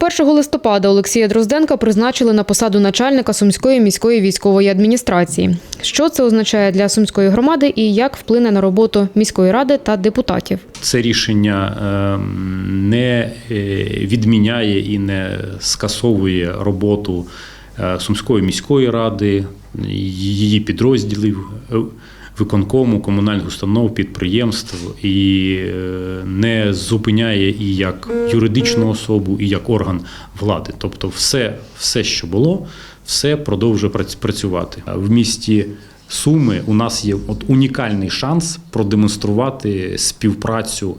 1 листопада Олексія Дрозденка призначили на посаду начальника Сумської міської військової адміністрації. Що це означає для сумської громади і як вплине на роботу міської ради та депутатів? Це рішення ем, не е, відміняє і не скасовує роботу е, Сумської міської ради, її підрозділів, е, виконкому, комунальних установ, підприємств і е, не зупиняє і як юридичну особу, і як орган влади. Тобто, все, все що було, все продовжує прац- працювати в місті. Суми у нас є от унікальний шанс продемонструвати співпрацю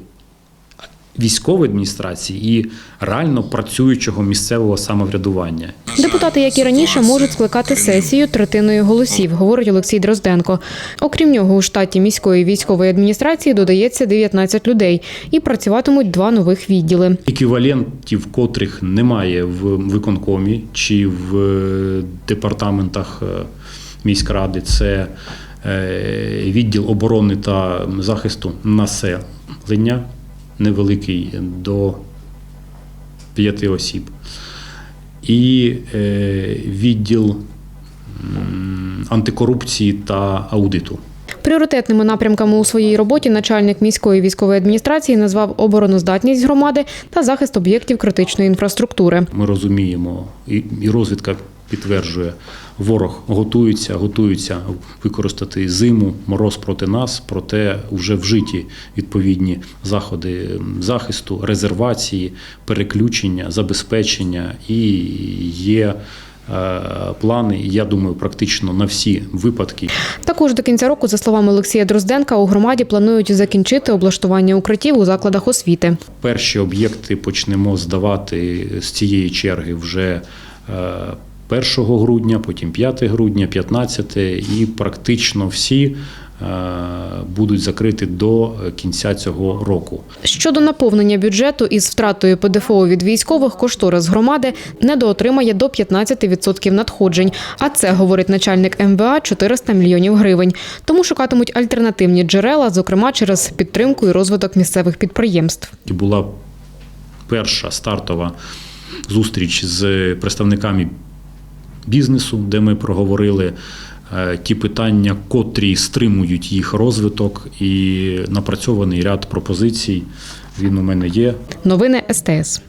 військової адміністрації і реально працюючого місцевого самоврядування. Депутати, як і раніше, можуть скликати сесію третиною голосів, говорить Олексій Дрозденко. Окрім нього, у штаті міської військової адміністрації додається 19 людей і працюватимуть два нових відділи. Еквівалентів, котрих немає в виконкомі чи в е, департаментах е, міськради, це е, відділ оборони та захисту населення, невеликий до п'яти осіб, і е, відділ антикорупції та аудиту. Пріоритетними напрямками у своїй роботі начальник міської військової адміністрації назвав обороноздатність громади та захист об'єктів критичної інфраструктури. Ми розуміємо, і, розвідка підтверджує, ворог готується, готується використати зиму, мороз проти нас, проте вже вжиті відповідні заходи захисту, резервації, переключення, забезпечення і є. Е, Плани, я думаю, практично на всі випадки. Також до кінця року, за словами Олексія Дрозденка, у громаді планують закінчити облаштування укриттів у закладах освіти. Перші об'єкти почнемо здавати з цієї черги вже е, 1 грудня, потім 5 грудня, 15 і практично всі е, будуть закриті до кінця цього року. Щодо наповнення бюджету із втратою ПДФО від військових, кошторис громади недоотримає до 15% надходжень. А це, говорить начальник МВА, 400 мільйонів гривень. Тому шукатимуть альтернативні джерела, зокрема через підтримку і розвиток місцевих підприємств. Була перша стартова зустріч з представниками бізнесу, де ми проговорили е, ті питання, котрі стримують їх розвиток, і напрацьований ряд пропозицій. Він у мене є. Новини СТС.